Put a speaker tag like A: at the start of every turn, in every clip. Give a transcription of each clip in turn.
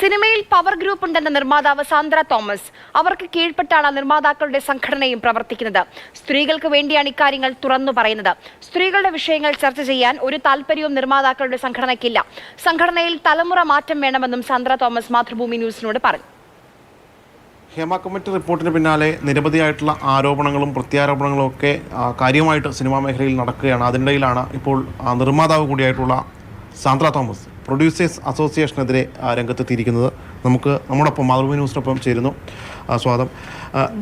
A: സിനിമയിൽ power group ഉണ്ടെന്ന നിർമ്മാതാവ് സാന്ദ്ര തോമസ്. അവർക്ക് കീഴ്പ്പെട്ടാണ് നിർമ്മാതാക്കളുടെ സംഘടനയും പ്രവർത്തിക്കുന്നത്. സ്ത്രീകൾക്ക് വേണ്ടിയാണ് ഇക്കാര്യങ്ങൾ തുറന്നു പറയുന്നത്. സ്ത്രീകളുടെ വിഷയങ്ങൾ ചർച്ച ചെയ്യാൻ ഒരു താല്പര്യവും നിർമ്മാതാക്കളുടെ സംഘടനയ്ക്കില്ല. സംഘടനയിൽ തലമുറ മാറ്റം വേണമെന്നും സാന്ദ്ര തോമസ് മാതൃഭൂമി ന്യൂസിനോട് പറഞ്ഞു.
B: ഹേമ കമ്മിറ്റി റിപ്പോർട്ടിന് പിന്നാലെ നിരവധിയായിട്ടുള്ള ആരോപണങ്ങളും പ്രത്യാരോപണങ്ങളും ഒക്കെ കാര്യമായിട്ട് സിനിമാ മേഖലയിൽ നടക്കുകയാണ്. അതിനിടയിലാണ് ഇപ്പോൾ നിർമ്മാതാവ് കൂടിയായിട്ടുള്ള സാന്ദ്ര തോമസ്. പ്രൊഡ്യൂസേഴ്സ് അസോസിയേഷനെതിരെ രംഗത്തെത്തിയിരിക്കുന്നത് നമുക്ക് നമ്മോടൊപ്പം മാതൃഭൂമി ന്യൂസിനൊപ്പം ചേരുന്നു. സ്വാഗതം.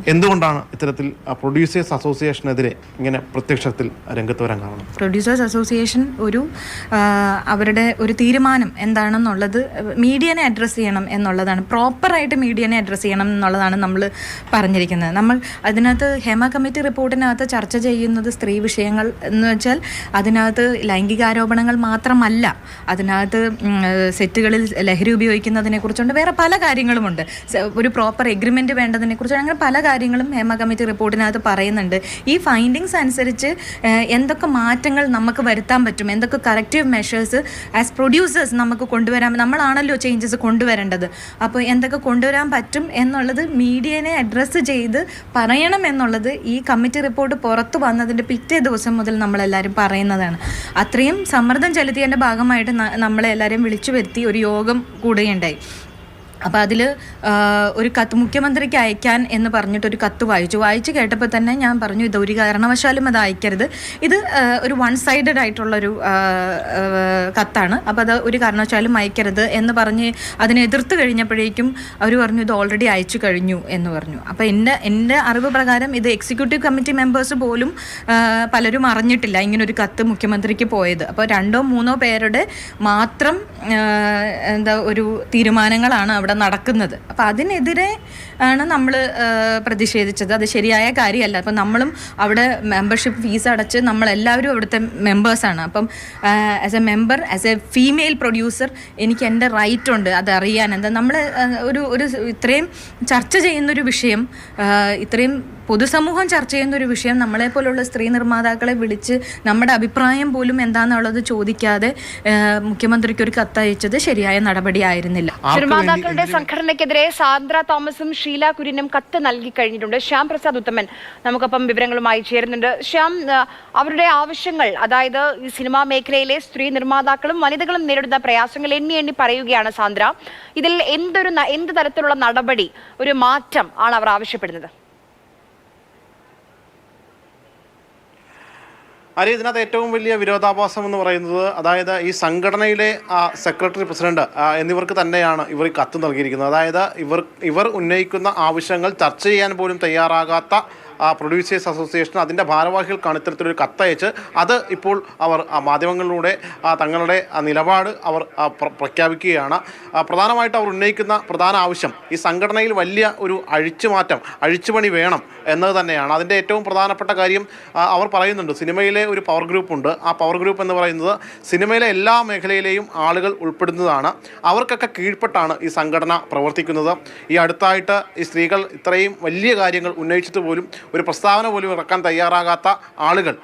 B: എന്തുകൊണ്ടാണ് ഇത്തരത്തിൽ പ്രൊഡ്യൂസേഴ്സ് അസോസിയേഷനെതിരെ ഇങ്ങനെ പ്രത്യക്ഷത്തിൽ രംഗത്ത് വരാൻ കാരണം?
C: പ്രൊഡ്യൂസേഴ്സ് അസോസിയേഷൻ ഒരു അവരുടെ ഒരു തീരുമാനം എന്താണെന്നുള്ളത് മീഡിയനെ അഡ്രസ്സ് ചെയ്യണം എന്നുള്ളതാണ്. പ്രോപ്പറായിട്ട് മീഡിയനെ അഡ്രസ്സ് ചെയ്യണം എന്നുള്ളതാണ് നമ്മൾ പറഞ്ഞിരിക്കുന്നത്. നമ്മൾ അതിനകത്ത് ഹേമ കമ്മിറ്റി റിപ്പോർട്ടിനകത്ത് ചർച്ച ചെയ്യുന്നത് സ്ത്രീ വിഷയങ്ങൾ എന്ന് വെച്ചാൽ അതിനകത്ത് ലൈംഗികാരോപണങ്ങൾ മാത്രമല്ല. അതിനകത്ത് സെറ്റുകളിൽ ലഹരി ഉപയോഗിക്കുന്നതിനെ കുറിച്ചുണ്ട് വേറെ പല കാര്യങ്ങളുമുണ്ട്. ഒരു പ്രോപ്പർ എഗ്രിമെന്റ് വേണ്ടതിനെ കുറിച്ച് അങ്ങനെ പല കാര്യങ്ങളും ഹേമ കമ്മിറ്റി റിപ്പോർട്ടിനകത്ത് പറയുന്നുണ്ട്. ഈ ഫൈൻഡിങ്സ് അനുസരിച്ച് എന്തൊക്കെ മാറ്റങ്ങൾ നമുക്ക് വരുത്താൻ പറ്റും? എന്തൊക്കെ കറക്റ്റീവ് മെഷേഴ്സ് ആസ് പ്രൊഡ്യൂസേഴ്സ് നമുക്ക് കൊണ്ടുവരാൻ നമ്മളാണല്ലോ ചേഞ്ചസ് കൊണ്ടുവരേണ്ടത്. അപ്പോൾ എന്തൊക്കെ കൊണ്ടുവരാൻ പറ്റും എന്നുള്ളത് മീഡിയനെ അഡ്രസ്സ് ചെയ്ത് പറയണം എന്നുള്ളത് ഈ കമ്മിറ്റി റിപ്പോർട്ട് പുറത്തു വന്നതിന്റെ പിറ്റേ ദിവസം മുതൽ നമ്മളെല്ലാവരും പറയുന്നതാണ്. അത്രയും സമ്മർദ്ദം ചെലുത്തിയതിന്റെ ഭാഗമായിട്ട് നമ്മളെല്ലാവരും വിളിച്ചു വരുത്തി ഒരു യോഗം കൂടുകയുണ്ടായി. അപ്പോൾ അതിൽ ഒരു കത്ത് മുഖ്യമന്ത്രിക്ക് അയക്കാൻ എന്ന് പറഞ്ഞിട്ട് ഒരു കത്ത് വായിച്ചു. വായിച്ചു കേട്ടപ്പോൾ തന്നെ ഞാൻ പറഞ്ഞു ഇത് ഒരു കാരണവശാലും അത് അയക്കരുത്. ഇത് ഒരു വൺ സൈഡഡ് ആയിട്ടുള്ളൊരു കത്താണ്. അപ്പോൾ അത് ഒരു കാരണവശാലും അയക്കരുത് എന്ന് പറഞ്ഞ് അതിനെ എതിർത്ത് കഴിഞ്ഞപ്പോഴേക്കും അവർ പറഞ്ഞു ഇത് ഓൾറെഡി അയച്ചു കഴിഞ്ഞു എന്ന് പറഞ്ഞു. അപ്പോൾ എന്റെ എന്റെ അറിവ് പ്രകാരം ഇത് എക്സിക്യൂട്ടീവ് കമ്മിറ്റി മെമ്പേഴ്സ് പോലും പലരും അറിഞ്ഞിട്ടില്ല ഇങ്ങനെ ഒരു കത്ത് മുഖ്യമന്ത്രിക്ക് പോയത്. അപ്പോൾ രണ്ടോ മൂന്നോ പേരുടെ മാത്രം എന്താ ഒരു തീരുമാനങ്ങളാണ് അവിടെ നടക്കുന്നത്. അപ്പം അതിനെതിരെ ആണ് നമ്മൾ പ്രതിഷേധിച്ചത്. അത് ശരിയായ കാര്യമല്ല. അപ്പം നമ്മളും അവിടെ മെമ്പർഷിപ്പ് ഫീസ് അടച്ച് നമ്മളെല്ലാവരും അവിടുത്തെ മെമ്പേഴ്സാണ് അപ്പം as a member as a female producer എനിക്ക് എന്റെ റൈറ്റ് ഉണ്ട് അതറിയാൻ. എന്താ നമ്മൾ ഒരു ഒരു ഇത്രയും ചർച്ച ചെയ്യുന്നൊരു വിഷയം ഇത്രയും പൊതുസമൂഹം ചർച്ച ചെയ്യുന്ന ഒരു വിഷയം നമ്മളെ പോലുള്ള സ്ത്രീ നിർമ്മാതാക്കളെ വിളിച്ച് നമ്മുടെ അഭിപ്രായം പോലും എന്താണെന്നുള്ളത് ചോദിക്കാതെ മുഖ്യമന്ത്രിക്ക് ഒരു കത്തയച്ചത് ശരിയായ നടപടിയായിരുന്നില്ല
A: നിർമ്മാതാക്കളുടെ സംഘടനയ്ക്കെതിരെ സാന്ദ്ര തോമസും ഷീല കുര്യനും കത്ത് നൽകി കഴിഞ്ഞിട്ടുണ്ട്. ശ്യാം പ്രസാദ് ഉത്തമൻ നമുക്കപ്പം വിവരങ്ങളുമായി ചേരുന്നുണ്ട്. ശ്യാം അവരുടെ ആവശ്യങ്ങൾ അതായത് ഈ സിനിമാ മേഖലയിലെ സ്ത്രീ നിർമ്മാതാക്കളും വനിതകളും നേരിടുന്ന പ്രയാസങ്ങൾ എണ്ണി എണ്ണി പറയുകയാണ് സാന്ദ്ര. ഇതിൽ എന്തൊരു എന്ത് തരത്തിലുള്ള നടപടി ഒരു മാറ്റം ആണ് അവർ ആവശ്യപ്പെടുന്നത്?
B: അരി ഇതിനകത്ത് ഏറ്റവും വലിയ വിരോധാഭാസം എന്ന് പറയുന്നത് അതായത് ഈ സംഘടനയിലെ സെക്രട്ടറി പ്രസിഡന്റ് എന്നിവർക്ക് തന്നെയാണ് ഇവർ ഈ കത്ത് നൽകിയിരിക്കുന്നത്. അതായത് ഇവർ ഇവർ ഉന്നയിക്കുന്ന ആവശ്യങ്ങൾ ചർച്ച ചെയ്യാൻ പോലും തയ്യാറാകാത്ത പ്രൊഡ്യൂസേഴ്സ് അസോസിയേഷൻ അതിന്റെ ഭാരവാഹികൾക്കാണ് ഇത്തരത്തിലൊരു കത്തയച്ച് അത് ഇപ്പോൾ അവർ മാധ്യമങ്ങളിലൂടെ തങ്ങളുടെ നിലപാട് അവർ പ്രഖ്യാപിക്കുകയാണ്. പ്രധാനമായിട്ട് അവർ ഉന്നയിക്കുന്ന പ്രധാന ആവശ്യം ഈ സംഘടനയിൽ വലിയ ഒരു അഴിച്ചുമാറ്റം അഴിച്ചുപണി വേണം എന്നത് തന്നെയാണ്. അതിന്റെ ഏറ്റവും പ്രധാനപ്പെട്ട കാര്യം അവർ പറയുന്നുണ്ട് സിനിമയിലെ ഒരു പവർ ഗ്രൂപ്പ് ഉണ്ട്. ആ പവർ ഗ്രൂപ്പ് എന്ന് പറയുന്നത് സിനിമയിലെ എല്ലാ മേഖലയിലെയും ആളുകൾ ഉൾപ്പെടുന്നതാണ്. അവർക്കൊക്കെ കീഴ്പ്പെട്ടാണ് ഈ സംഘടന പ്രവർത്തിക്കുന്നത്. ഈ അടുത്തായിട്ട് ഈ സ്ത്രീകൾ ഇത്രയും വലിയ കാര്യങ്ങൾ ഉന്നയിച്ചിട്ട് പോലും ഒരു പ്രസ്താവന പോലും ഇറക്കാൻ തയ്യാറാകാത്ത ആളുകൾ.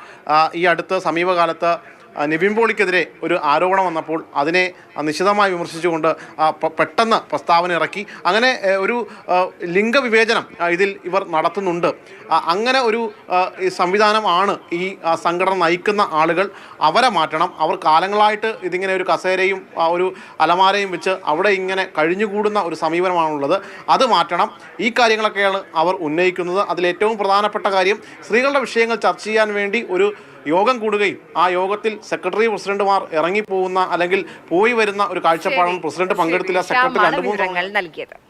B: ഈ അടുത്ത് സമീപകാലത്ത് നിവിൻ പോളിക്കെതിരെ ഒരു ആരോപണം വന്നപ്പോൾ അതിനെ നിശിതമായി വിമർശിച്ചുകൊണ്ട് പെട്ടെന്ന് പ്രസ്താവന ഇറക്കി. അങ്ങനെ ഒരു ലിംഗവിവേചനം ഇതിൽ ഇവർ നടത്തുന്നുണ്ട്. അങ്ങനെ ഒരു സംവിധാനമാണ് ഈ സംഘടന നയിക്കുന്ന ആളുകൾ അവരെ മാറ്റണം. അവർ കാലങ്ങളായിട്ട് ഇതിങ്ങനെ ഒരു കസേരയും ഒരു അലമാരയും വെച്ച് അവിടെ ഇങ്ങനെ കഴിഞ്ഞുകൂടുന്ന ഒരു സമീപനമാണുള്ളത്. അത് മാറ്റണം. ഈ കാര്യങ്ങളൊക്കെയാണ് അവർ ഉന്നയിക്കുന്നത്. അതിലേറ്റവും പ്രധാനപ്പെട്ട കാര്യം സ്ത്രീകളുടെ വിഷയങ്ങൾ ചർച്ച ചെയ്യാൻ വേണ്ടി ഒരു യോഗം കൂടുകയും ആ യോഗത്തിൽ സെക്രട്ടറി പ്രസിഡന്റുമാർ ഇറങ്ങി പോകുന്ന അല്ലെങ്കിൽ പോയി വരുന്ന ഒരു കാഴ്ചപ്പാടാണ് പ്രസിഡന്റ് പങ്കെടുത്തില്ല സെക്രട്ടറി രണ്ടു മൂന്ന്
A: നൽകിയത്.